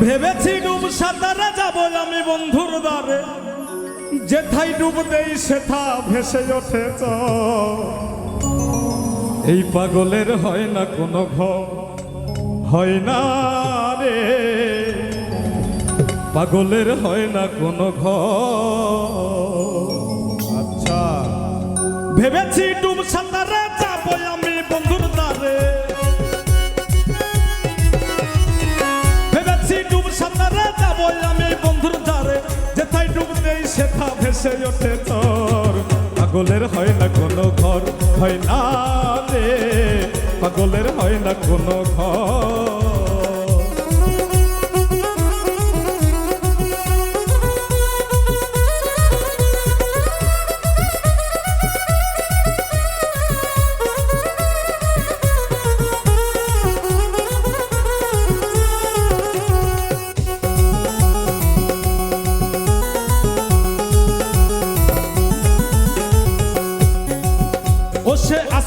ভেবেছি ডুব সাঁতারে যাব আমি বন্ধুর দ্বারে। যেথায় ডুব দেই সেথা ভেসে ওঠে। এই পাগলের হয় না কোনো ঘর, হয় না রে। পাগলের হয় না কোনো ঘর। আচ্ছা। ভেবেছি ডুব সাঁতারে যাব আমি বন্ধুর সেথা ভেসে ওঠে তোর। পাগলের হয় না কোনো ঘর, হয় না রে। পাগলের হয় না কোনো ঘর।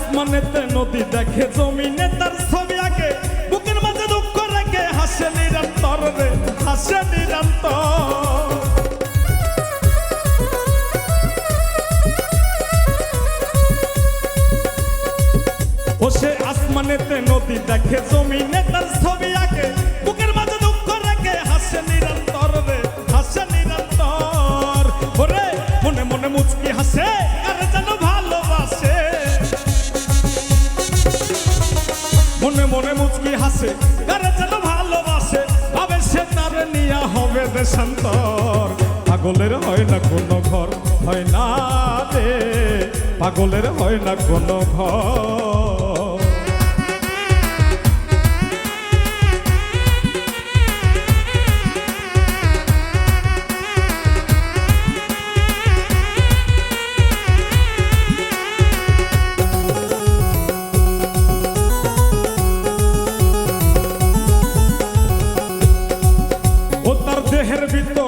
আসমানেতে নদী দেখে, জমিনে তার ছবি আঁকে। বুকের মাঝে দুঃখ রেখে, হাসে নিরন্তর রে, হাসে নিরন্তর। সে আসমানেতে নদী দেখে, জমিনে তার ছবি বুকের মাঝে দুঃখ রেখে, হাসে মনে মনে মুচকি হাসে। আরে যেন ভালোবাসে, ভাবে সে তার নিয়া হবে দেশান্তর। পাগলের হয় না কোনো ঘর, হয় না পাগলের হয় না কোনো ঘর।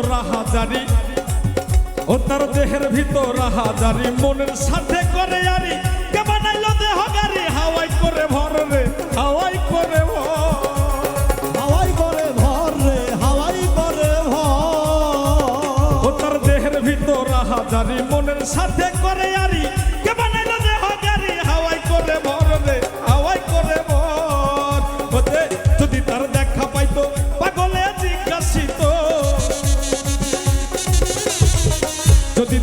ভিতর রাহাজারি। ও তার দেহের ভিতর রাহাজারি মনের সাথে করে আরি। কে বানাইলো দেহ গাড়ি? হাওয়াই করে ভর রে হাওয়াই করে ভর। হাওয়াই করে ভর রে হাওয়াই করে ভর। ও তার দেহের ভিতর রাহাজারি মনের সাথে করে আরি। কে বানাইলো দেহ গাড়ি? হাওয়াই করে ভর রে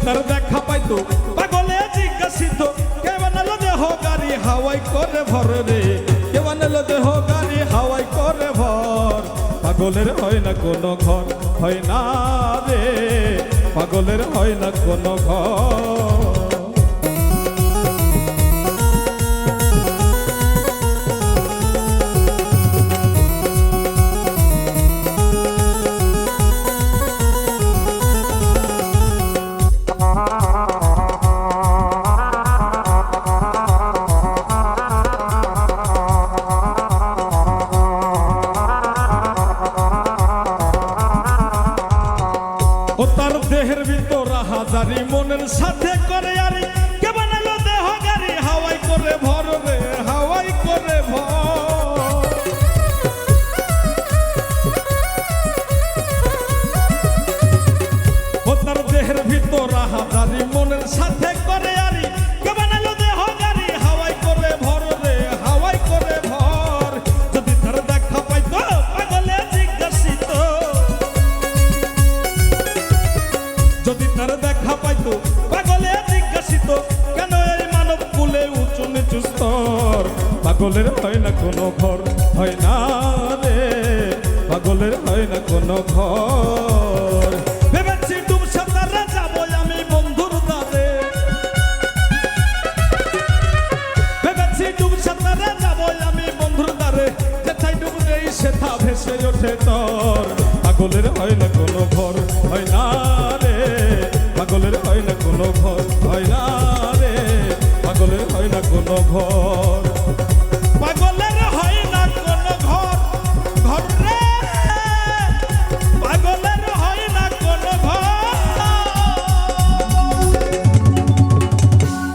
তার দেখা পাইতো। পাগলে জিজ্ঞাসিত কে বানালো দেহ গাড়ি? হাওয়াই করে ভর রে। কে বানালো দেহ গাড়ি? হাওয়াই করে ভর। পাগলের হয় না কোনো ঘর, হয় না রে। পাগলের হয় না কোনো ঘর। দেহের ভিতর হাজারি মনের সাথে করে আরে, কে বানালো দেহ গাড়ি? হাওয়াই করে ভর রে, হাওয়াই করে ভর। ভিতর হাজারি মনের সাথে পাগলের হয় না কোনো ঘর, হয় না রে। পাগলের হয় না কোনো ঘর। যাব পাগলের হয় না কোনো ঘর, হয় না রে। পাগলের হয় না কোনো ঘর, হয় না রে। পাগলের হয় না কোনো ঘর।